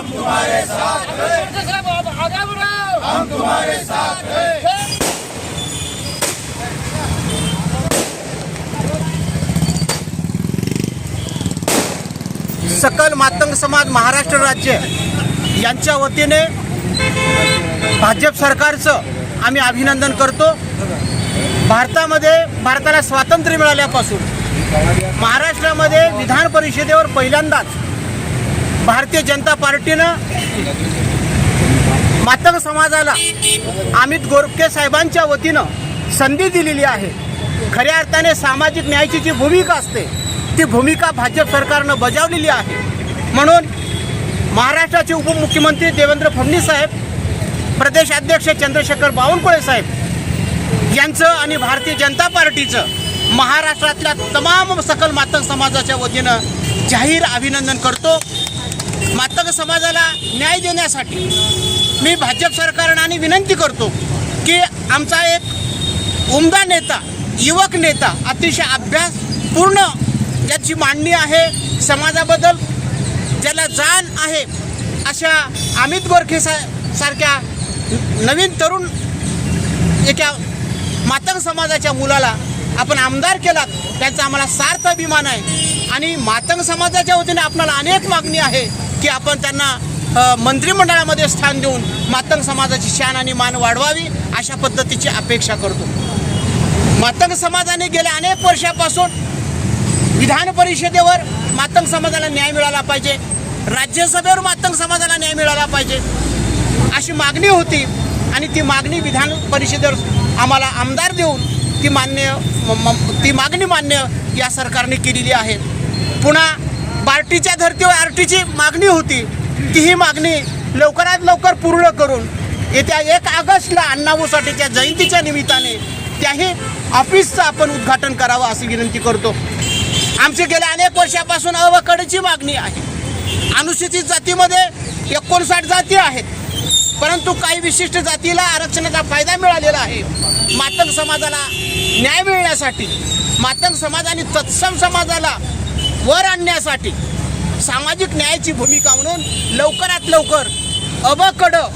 हम तुम्हारे साथ हैं हम तुम्हारे साथ हैं सकल मातंग समाज महाराष्ट्र राज्य यांच्या वतीने भाजप सरकारचं आम्ही अभिनंदन करतो. भारतामध्ये भारताला स्वातंत्र्य मिळाल्यापासून महाराष्ट्रामध्ये विधान परिषदेवर पहिल्यांदाच भारतीय जनता पार्टीनं मातंग समाजाला अमित गोरखे साहेबांच्या वतीनं संधी दिलेली आहे. खऱ्या अर्थाने सामाजिक न्यायाची जी भूमिका असते ती भूमिका भाजप सरकारनं बजावलेली आहे. म्हणून महाराष्ट्राचे उपमुख्यमंत्री देवेंद्र फडणवीस साहेब प्रदेशाध्यक्ष चंद्रशेखर बावनकुळे साहेब यांचं आणि भारतीय जनता पार्टीचं महाराष्ट्रातल्या तमाम सकल मातंग समाजाच्या वतीनं जाहीर अभिनंदन करतो. मातंग समाजाला न्याय देण्यासाठी मी भाजप सरकारनं आणि विनंती करतो की आमचा एक उमदा नेता युवक नेता अतिशय अभ्यास पूर्ण ज्याची मांडणी आहे समाजाबद्दल ज्याला जाण आहे अशा अमित गोरखे सा सारख्या नवीन तरुण एका मातंग समाजाच्या मुलाला आपण आमदार केलात त्याचा आम्हाला सार्थ अभिमान आहे. आणि मातंग समाजाच्या वतीने आपल्याला अनेक मागणी आहे. की आपण त्यांना मंत्रिमंडळामध्ये स्थान देऊन मातंग समाजाची शान आणि मान वाढवावी अशा पद्धतीची अपेक्षा करतो. मातंग समाजाने गेल्या अनेक वर्षापासून विधान परिषदेवर मातंग समाजाला न्याय मिळाला पाहिजे राज्यसभेवर मातंग समाजाला न्याय मिळाला पाहिजे अशी मागणी होती आणि ती मागणी विधान परिषदेवर आम्हाला आमदार देऊन ती मान्य म- म- ती मागणी मान्य या सरकारने केलेली आहे. पुन्हा बार्टीच्या धर्तीवर आर टीची मागणी होती. ती ही मागणी लवकरात लवकर पूर्ण करून येत्या एक ऑगस्टला अण्णाभाऊ साठेच्या जयंतीच्या निमित्ताने त्याही ऑफिसचं आपण उद्घाटन करावं अशी विनंती करतो. आमची गेल्या अनेक वर्षापासून अवकडची मागणी आहे. अनुसूचित जातीमध्ये एकोणसाठ जाती आहेत. परंतु काही विशिष्ट जातीला आरक्षणाचा फायदा मिळालेला आहे. मातंग समाजाला न्याय मिळण्यासाठी मातंग समाज आणि तत्सम समाजाला वर आणण्यासाठी सामाजिक न्यायाची भूमिका म्हणून लवकरात लवकर अबकडं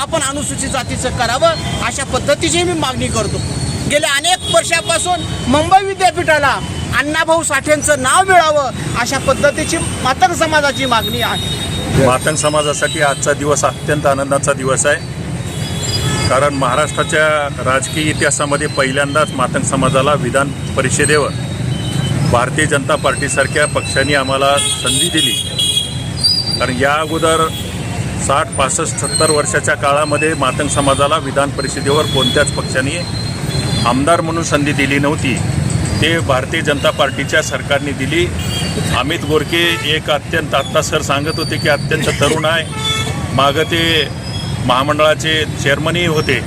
आपण अनुसूचित जातीचं करावं अशा पद्धतीची मी मागणी करतो. गेल्या अनेक वर्षापासून मुंबई विद्यापीठाला अण्णाभाऊ साठेंचं नाव मिळावं अशा पद्धतीची मातंग समाजाची मागणी आहे. मातंग समाजासाठी आजचा दिवस अत्यंत आनंदाचा दिवस आहे. कारण महाराष्ट्राच्या राजकीय इतिहासामध्ये पहिल्यांदाच मातंग समाजाला विधान परिषदेवर भारतीय जनता पार्टीसारख्या पक्षांनी आम्हाला संधी दिली. कारण या अगोदर साठ पासष्ट सत्तर वर्षाच्या काळामध्ये मातंग समाजाला विधान परिषदेवर कोणत्याच पक्षाने आमदार म्हणून संधी दिली नव्हती. ते भारतीय जनता पार्टीच्या सरकारने दिली. अमित गोरके एक अत्यंत आत्ता सर सांगत होते की अत्यंत तरुण आहे. मागं ते महामंडळाचे चेअरमनही होते.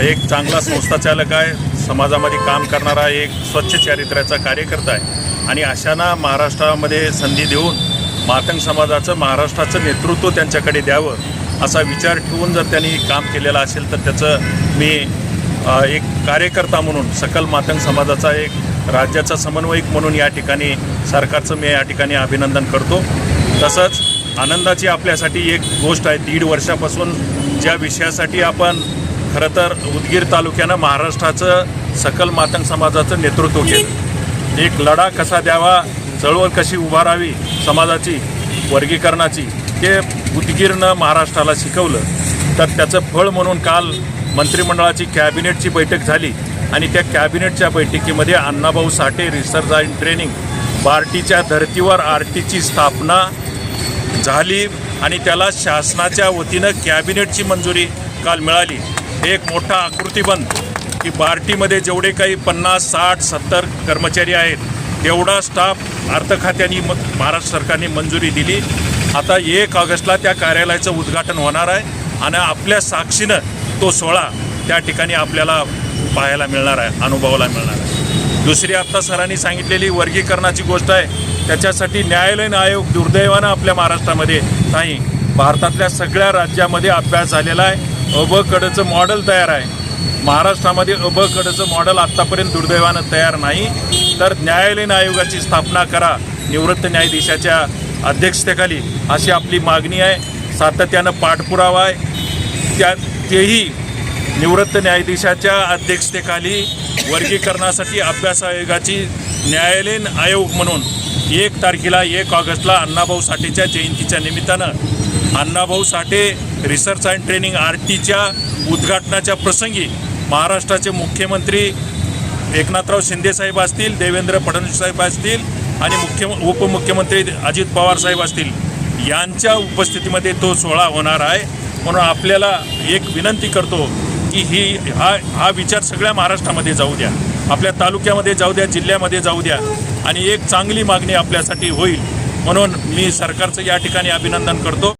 एक चांगला संस्थाचालक आहे. समाजामध्ये काम करणारा एक स्वच्छ चारित्र्याचा कार्यकर्ता आहे. आणि अशांना महाराष्ट्रामध्ये संधी देऊन मातंग समाजाचं महाराष्ट्राचं नेतृत्व त्यांच्याकडे द्यावं असा विचार ठेवून जर त्यांनी काम केलेलं असेल तर त्याचं मी एक कार्यकर्ता म्हणून सकल मातंग समाजाचा एक राज्याचा समन्वयक म्हणून या ठिकाणी सरकारचं मी या ठिकाणी अभिनंदन करतो. तसंच आनंदाची आपल्यासाठी एक गोष्ट आहे दीड वर्षापासून ज्या विषयासाठी आपण खरं तर उदगीर तालुक्यानं महाराष्ट्राचं सकल मातंग समाजाचं नेतृत्व केलं. एक लढा कसा द्यावा चळवळ कशी उभारावी समाजाची वर्गीकरणाची ते उदगीरनं महाराष्ट्राला शिकवलं. तर त्याचं फळ म्हणून काल मंत्रिमंडळाची कॅबिनेटची बैठक झाली आणि त्या कॅबिनेटच्या बैठकीमध्ये Annabhau Sathe research and training बार्टीच्या धर्तीवर आर टीची स्थापना झाली आणि त्याला शासनाच्या वतीनं कॅबिनेटची मंजुरी काल मिळाली. हे एक मोठा आकृतीबंध की बार्टीमध्ये जेवढे काही पन्नास साठ सत्तर कर्मचारी आहेत तेवढा स्टाफ अर्थ खात्याने मग महाराष्ट्र सरकारने मंजुरी दिली. आता एक ऑगस्टला त्या कार्यालयाचं उद्घाटन होणार आहे आणि आपल्या साक्षीनं तो सोहळा त्या ठिकाणी आपल्याला पाहायला मिळणार आहे अनुभवाला मिळणार आहे. दुसरी आत्ता सरांनी सांगितलेली वर्गीकरणाची गोष्ट आहे त्याच्यासाठी न्यायालयीन आयोग दुर्दैवानं आपल्या महाराष्ट्रामध्ये नाही. भारतातल्या सगळ्या राज्यामध्ये अभ्यास झालेला आहे. अबकडचं मॉडेल तयार आहे. महाराष्ट्रामध्ये अबकडचं मॉडेल आत्तापर्यंत दुर्दैवानं तयार नाही. तर न्यायालयीन आयोगाची स्थापना करा. निवृत्त न्यायाधीशाच्या अध्यक्षतेखाली अशी आपली मागणी आहे. सातत्यानं पाठपुरावा आहे. त्या तेही निवृत्त न्यायाधीशाच्या अध्यक्षतेखाली वर्गीकरणासाठी अभ्यास आयोगाची न्यायालयीन आयोग म्हणून एक तारखेला एक ऑगस्टला अण्णाभाऊ साठेच्या जयंतीच्या निमित्तानं Annabhau Sathe research and training R टीच्या उद्घाटनाच्या प्रसंगी महाराष्ट्राचे मुख्यमंत्री एकनाथराव शिंदेसाहेब असतील देवेंद्र फडणवीस साहेब असतील आणि मुख्य उपमुख्यमंत्री अजित पवार साहेब असतील यांच्या उपस्थितीमध्ये तो सोहळा होणार आहे. म्हणून आपल्याला एक विनंती करतो की ही हा हा विचार सगळ्या महाराष्ट्रामध्ये जाऊ द्या. आपल्या तालुक्यामध्ये जाऊ द्या जिल्ह्यामध्ये जाऊ द्या आणि एक चांगली मागणी आपल्यासाठी होईल. म्हणून मी सरकारचं या ठिकाणी अभिनंदन करतो.